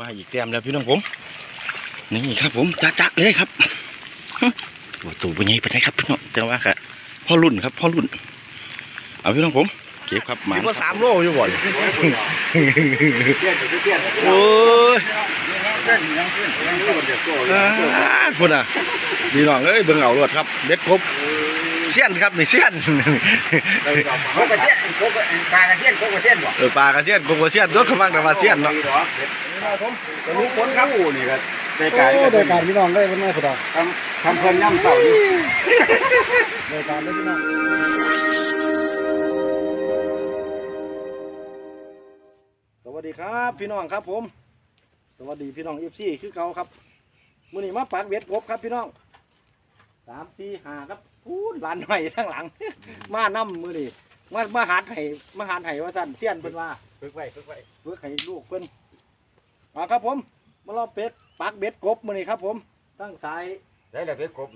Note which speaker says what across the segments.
Speaker 1: มาอีกแต้มแล้วพี่น้องผม นี่ครับผมจ้าจ้าเลยครับโอ้ตู่เป็นไงเป็นไงครับพี่น้องแต่ว่าค่ะพ่อรุ่นครับพ่อรุ่น เอาพี่น้องผม เก็บครับหมา
Speaker 2: คิดว่าสามโลอยู่บ่อน
Speaker 1: โอ้ยอ่าพุ่นอะพี่น้องเอ้ยเบิ่งเอารวดครับเด็ดครบ เสี้ยนครับนี่เสี้ยน
Speaker 2: โคกระเทียนโคกระปลากระเทียนโคกระเทียนบ่
Speaker 1: เออปลากระเสี้ยนกบกระเสี้ยนตัวขมังแต่ว่าเสี้ยนเนาะ
Speaker 2: ผมสรุปผลครับนี่ก็ได้
Speaker 3: โอ้
Speaker 2: การ
Speaker 3: โดยการพี่น้องได้เป็นไงสุดา
Speaker 2: ทำทำเพิ่นย่ำเต่าอยู่
Speaker 3: โดยการได้พี่น้องสวัสดีครับ พี่น้องครับผม สวัสดีพี่น้องเอฟซีคือเก่าครับมื้อนี้มาปากเบ็ดกบครับพี่น้องสามสี่ห้าครับ พูดลานหน่อยทั้งหลัง มานํมือนี้มามาหาดไห้มาหาดไห้ว่าสั่นเสี้ยนเพิ่นว่า
Speaker 2: ฝึกไว้ฝึกไว้
Speaker 3: เพื่อให้ลูกเพิ่นมาครับผมมาลองเป็ดปักเบ็ดกบมื้อนี้ครับ ผมตั้งสาย
Speaker 2: ได้แล้วเป็ดกบ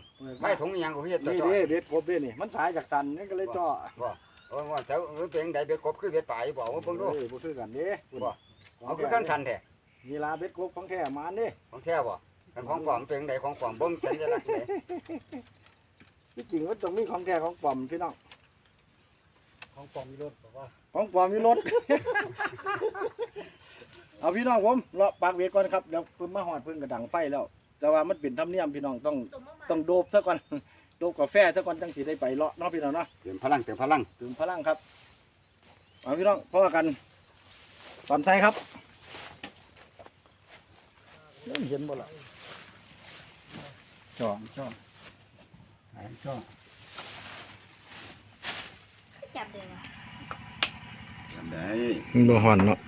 Speaker 2: ไม่ถุงอีหยังก็เฮ็ด
Speaker 3: นี่
Speaker 2: จ่อ
Speaker 3: เด้เบ็ดกบเด้นี่มันสายจากสันนี่ก็เลยจ่อ
Speaker 2: ๆบ่โอ้ว่าเจ้ามันเป็นไดเป็ดกบคือเป็ดป่าอยู่บ่ว่าเบิ่งดู
Speaker 3: เอ้ยบ่คือกันเด้
Speaker 2: บ่เอาคือกันทันแท้
Speaker 3: นี่ลาเบ็ดกบของแท้มาเด้
Speaker 2: ของแท้บ่กันของปลอมเป็นไดของปลอมเบิ่งสัญลักษณ์เลย
Speaker 3: ที่ จริงมันต้องมีของแท้ของปลอมพี่น้อง
Speaker 2: ของปลอมมีรถบอกว่า
Speaker 3: ของปลอมมีรถ เอาพี่น้องผมเลาะปากเบ็ดก่อนครับเดี๋ยวเพิ่นมาหอดเพิ่นก็ดังไฟแล้ว แต่ว่ามันเป็นธรรมเนียมพี่น้องต้องต้องโดบซะก่อน โดบกาแฟซะก่อนจังสิได้ไปเลาะเนาะพี่น้องเนาะ
Speaker 2: เติมพลังเติมพลัง
Speaker 3: ถึงพลังครับ เอาพี่น้องพ่อกันตอนใช้ครับเริ่มเห็นบ่ล่ะจ่อจ่อ จ่อ
Speaker 4: จับเลยวะ
Speaker 2: จำได้
Speaker 1: มันบ่ฮ้อนเนาะ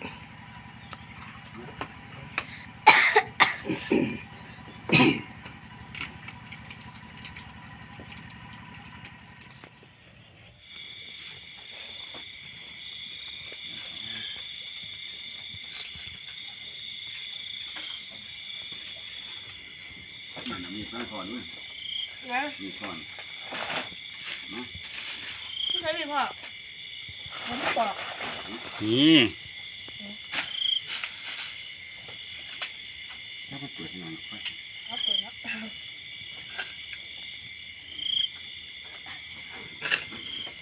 Speaker 2: มันมีข้างถอนมั้ย
Speaker 4: นะ
Speaker 2: มีถอน
Speaker 4: ไม่ใช่พี่พ่อผมไม่บอก
Speaker 2: นี่แล้วก็เปิดงานค่อย
Speaker 4: เอาเปิดแล้ว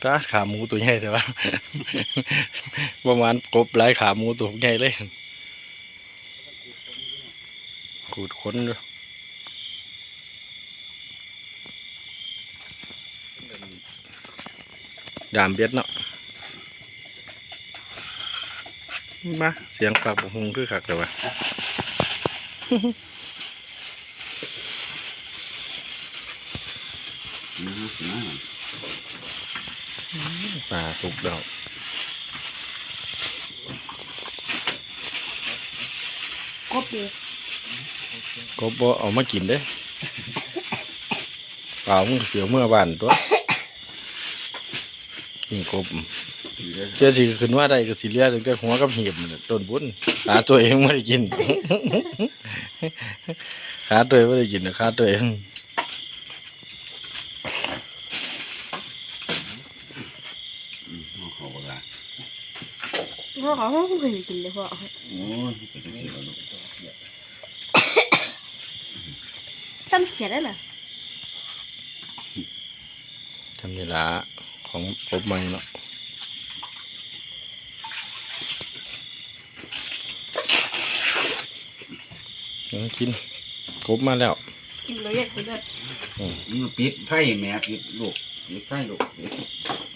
Speaker 1: ตาขาหมูตัวใหญ่แต่ว่า ประมาณกบหลายขาหมูตัวใหญ่เลยขูดขนด้วย ยามเบ็ดเนาะมาเสียงปากบุหงคือคักแต่ว่า
Speaker 2: นะฮะนะ
Speaker 1: ปลาสุกแล้ว
Speaker 4: กบดี
Speaker 1: กบบ่เอามากินเด้เปล่ามึงเสียวเมื่อบ้านตัว กินกบเจ้าสิขึ้นว่าได้ก็สิเลียตั้งแต่หัวกับหีบนั่นแหละต้นบุญหาตัวเองไม่ได้กินหาตัวเองไม่ได้กินนะหาตัวเอง
Speaker 2: เขาบอกว่า
Speaker 4: พ่อเขาห้องเคยกินเลยพ่อ
Speaker 2: โอ้ยเป็นจังซี่แล้วลูก
Speaker 4: ตั้มเขียนได้เหรอ
Speaker 1: ทำนี่ละ ของกบใหม่เนาะเอากินกบมาแล้ว
Speaker 4: กินเลยอยากกินเลย
Speaker 2: นี่ปิดไฟแม่ปิดลูกปิดไฟลูกปิด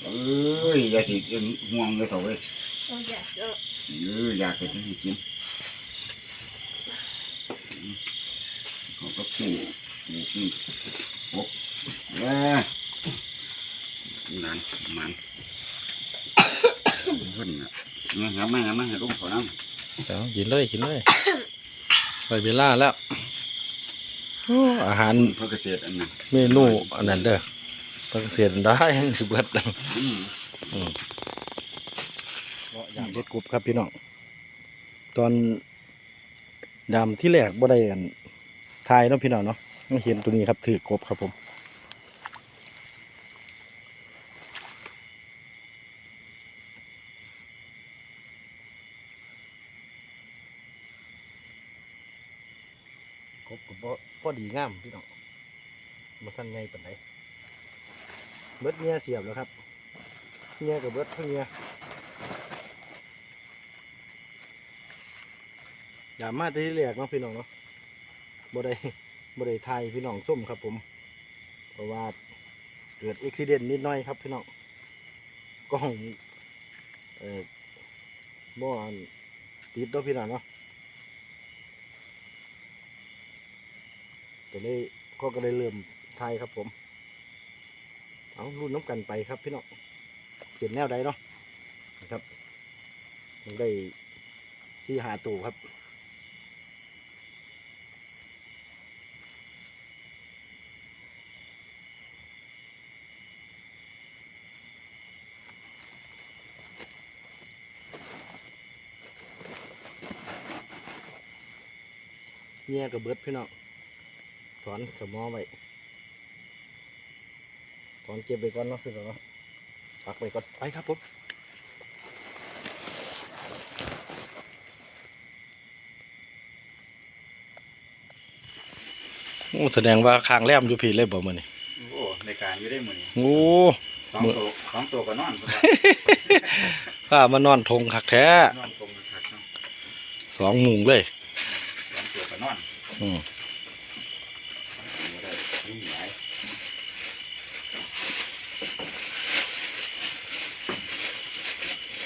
Speaker 2: เอ้ยอย่าสิเอิ้นห่วงเลยเถอะเว้ย
Speaker 4: เอาอยากเออ
Speaker 2: เอออยากไปที่กินเขาก็กู้กู้กู้โอ้ เอ้ยนั่นมันเพิ่นน่ะเนี่ยงั้นมางั้นมาให้ลูกเขาน้ำ
Speaker 1: เอากินเลยกินเลยไปเวลาแล้วโอ้อาหาร
Speaker 2: เพื่อเกษตรอันนั้น
Speaker 1: เมนูอันนั้นเด้อต้องเสียนได้สิเบิดแล้ว
Speaker 2: อืม
Speaker 3: เลาะยามเบ็ดกบครับพี่น้องตอนยามที่แรกบ่ได้อันทายเนาะพี่น้องเนาะไม่เห็นตัวนี้ครับถือกบครับผม กบกับพอพอดีงามพี่น้องมาทันไงปานใดเบิดเมียเสียบแล้วครับเมียกับเบิดเพิ่งเมียอย่ามาตที่แรกเนาะพี่น้องเนาะบ่ได้บ่ได้ทยพี่น้องส้มครับ ผมเพราะว่าเกิดอุบิเหตุนิดหน่อยครับพี่น้องกล้องเอ่อบ่อนติดเนาะพี่น้องเนาะ เลยก็ก็เลยเริ่มไทยครับผม เอารุ่นน้ำกันไปครับพี่น้องเปลี่ยนแนวใดเนาะนะครับได้ที่หาตูครับเงี้ยกับเบิร์ดพี่น้อง ถอนสมอไว้ถอนเก็บไปก่อนเนาะคือเนาะปักไปก่อนไปครับผมโอ้แสดงว่าคางแรมอยู่พี่เลยบ่มื้อนี้
Speaker 2: โอ้ในการอยู่ได้มือนี้
Speaker 3: โอ้
Speaker 2: สองตัวสองตัวก็นอนพุ่นว่า
Speaker 3: ข้ามานอนทงคักแท้
Speaker 2: นอนตรงกันคักเนาะ
Speaker 3: สองมุงเลย
Speaker 2: สองตัวก็นอน
Speaker 3: อืม
Speaker 2: บ่ได้ยุ่งหลาย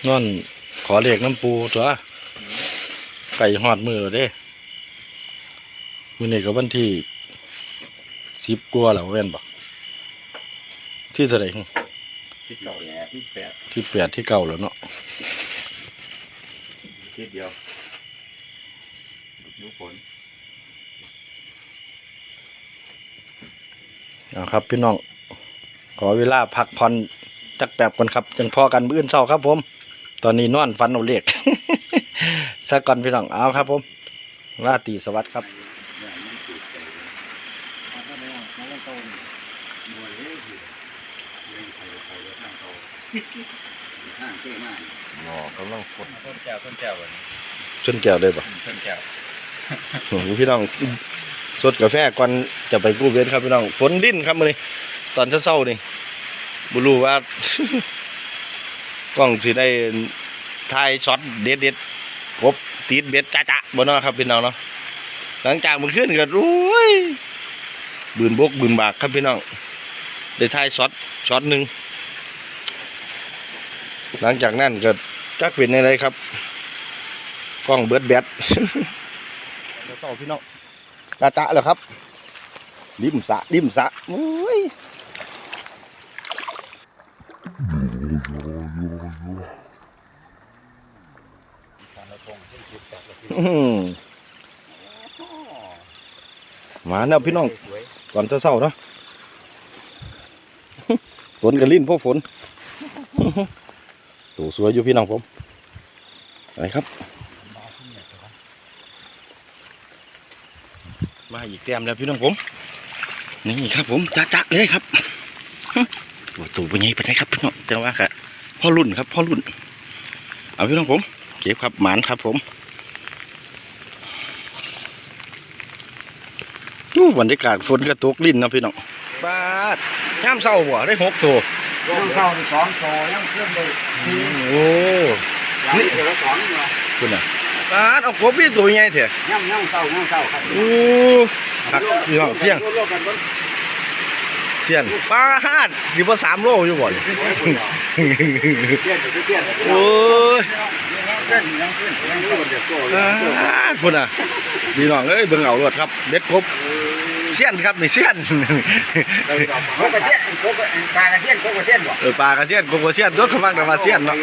Speaker 3: นอนขอเลขน้ำปูตัวไก่หอดมือแล้วเด้มื้อนี้ก็วันที่สิบกว่าแล้วแม่นบ่ที่เท่าไหร่
Speaker 2: ที่เก่าแหละที่แปด
Speaker 3: ที่แปดที่เก่าแล้วเนาะ
Speaker 2: ทีเดียวดูฝน
Speaker 3: เอาครับ พี่น้อง ขอเวลาพักผ่อนจักแป๊บก่อนครับ จังพอกันมื้ออื่นเช้าครับผม ตอนนี้นอนฟันเอาเลขซะก่อนพี่น้องเอาครับ ผมราตรีสวัสดิ์ครับ
Speaker 2: เนี่ยมันติดใจเลยเอาเข้าไปเอามาเล่นโตนี่บัวเลยสิเล่นไปไปแล้วทางเขาห้างเท่มาก
Speaker 3: อ๋อกำลังกด
Speaker 2: ต้นแก้วต้นแก้วแบบนี้
Speaker 3: จนแก้วได้ปะ
Speaker 2: ต้นแก้ว
Speaker 3: โอ้โหพี่น้องสดกาแฟก่อนจะไปกู้เวรครับพี่น้องฝนดิ้นครับมื้อนี้ตอนเช้าๆนี่บ่รู้ว่า กล้องสิได้ถ่ายช็อตเด็ดๆกบติดเบ็ดจ๊ะๆบ่เนาะครับพี่น้องเนาะหลังจากมันขึ้นก็โอ้ยบืนบกบืนบากครับพี่น้องได้ถ่ายช็อตช็อตหนึงหลังจากนั้นก็จักเป็นอะไรครับกล้องเบิดแบตแล้วต่อพี่น้องจ้าจ้าแล้วครับริมสระริมสระโอ้ยอื้อหือ มาแล้วพี่น้อง
Speaker 2: สวย
Speaker 3: ก่อนเศร้าๆเนาะฝนกับลิ้นพวกฝนตัวสวยอยู่พี่น้องผมอะไรครับ มาอีกแต้มแล้วพี่น้องผม นี่ครับผมจ้าจ้าเลยครับโอ้ตัวเป็นไงเป็นไงครับพี่น้องแต่ว่าค่ะพ่อรุ่นครับพ่อรุ่น เอาพี่น้องผม เก็บครับหมานครับผมอู้บรรยากาศฝนกระตกลิ้นนะพี่น้องบาดย่ามเศร้าบ่ได้หกตัว
Speaker 2: ยังเข้าไปสองโตยังเคลื่อนเลยสี่
Speaker 3: โอ้
Speaker 2: ยังเจอสองอยู่
Speaker 3: คุณน่ะบาดเอากบพี่ตัวใหญ่เถอะ
Speaker 2: ยังยังเข้ายังเข้าครับ
Speaker 3: โอ้ผักพี่น้องเสี่ยง
Speaker 2: รวมกันบน
Speaker 3: เสี่ยงปลาฮาดอยู่บ่สามโลอยู่บ่นี่
Speaker 2: เทียนเทียน
Speaker 3: โอ้ย
Speaker 2: ยัง ขึ้นยังขึ้นยังขึ้นเดี๋ยวโต
Speaker 3: อ่าพุ่นน่ะพี่น้องเอ้ยเบิ่งเอารวดครับเบ็ดครบเสี้ยนครับนี่เสี้ยน
Speaker 2: โคกระเทียนโคกปลากระเทียนโคกระเทียนบ่
Speaker 3: เออปลากระเสี้ยนกบกระเสี้ยนตัวเขาฟังแต่ว่าเสี้ยนเนาะ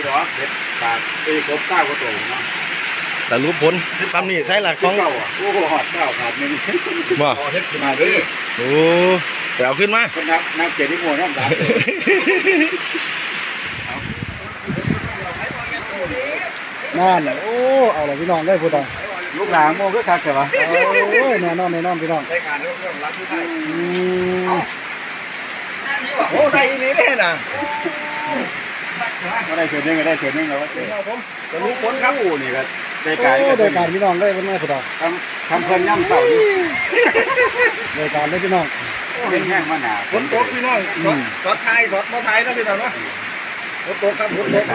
Speaker 2: ปลาเอ้ครบเก้าก็โตเนาะ
Speaker 3: แต่รู้ผลคำนี้ใช่หลักของ
Speaker 2: เก้าอะโอ้โหหอดเก้าขาดหนึ่ง
Speaker 3: บ่
Speaker 2: เอาเฮ็ดขึ้นมาด้วย
Speaker 3: โอ้ไปเอาขึ้นมา
Speaker 2: คนนับนับเจ็ดที่โมน้ำตา
Speaker 3: นั่นโอ้เอาละพี่น้องได้พูดอะ
Speaker 2: ลูกหลานโมก็คักแต่ว่า
Speaker 3: โอ้ยแน่นอนแน่นอนพี่น้อง
Speaker 2: ใช้การเรื่องเรื่องรักที่ไทย
Speaker 3: โอ้ได้อีนี้แน่น่ะ
Speaker 2: ก็ได้เศษนึงก็ได้เศษนึงแล้ว
Speaker 3: ผม
Speaker 2: จะรู้ผลครับนี่ก็ได้
Speaker 3: โอ้
Speaker 2: การ
Speaker 3: ได้การพี่น้องได้วันนี้พูดอะ
Speaker 2: ทั้งทำเพิ่นย่ำเต่าอยู่
Speaker 3: รายการเลยพี่น้อง
Speaker 2: เป็นแห้งมาหนา
Speaker 3: ฝนตกพี่น้องสอดไทยสอดมอไทยนะพี่น้องเนาะ ฝนตกครับฝนตก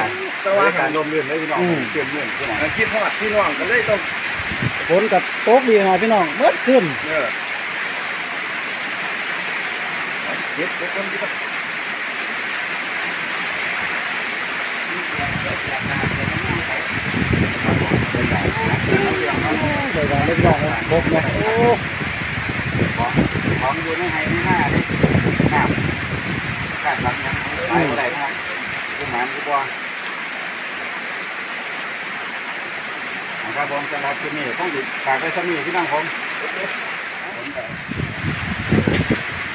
Speaker 3: แต่ว่า
Speaker 2: การลมเรื่อนเลยพี่น้องเชื่อมเนื่องพี่น้อง
Speaker 3: คิดฮอดพี่น้องก็เลยต้อง
Speaker 5: ฝนกับตกดีหน่อยพี่น้องเมื่อขึ้น
Speaker 3: เออเฮ็ดทุกคนที่ต้อง
Speaker 5: รายการเลยพี่น้องครบนะโอ้
Speaker 2: ของของอยู่ในไฮในหน้าเลยน้ำการรับยังไปอะไรนะครับผู้ หมานผู้บัวนะครับผมสำหรับที่นี่ต้องติดฝากไว้สักนิดพี่น้องผม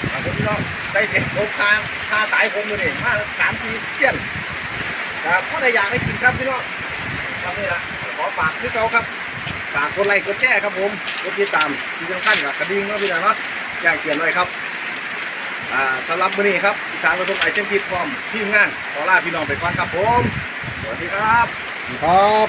Speaker 3: เอาพี่น้องได้เห็ดผมคาคาสายผมเลยนี่มาสามทีเที่ยนครับพ่อได้อยากได้กินครับพี่น้องครับนี่ละขอฝากคือเก่าครับฝากกดไลค์กดแชร์ครับผมกดติดตามที่สำคัญกับกระดิ่งเนาะพี่น้องเนาะอยากเขียนไว้ครับ อ่าสำหรับวันนี้ครับอีสานกระทบไอเทมคิดพร้อมทีมงานขอลาพี่น้องไปก่อนครับผม สวัสดีครับ
Speaker 5: ครับ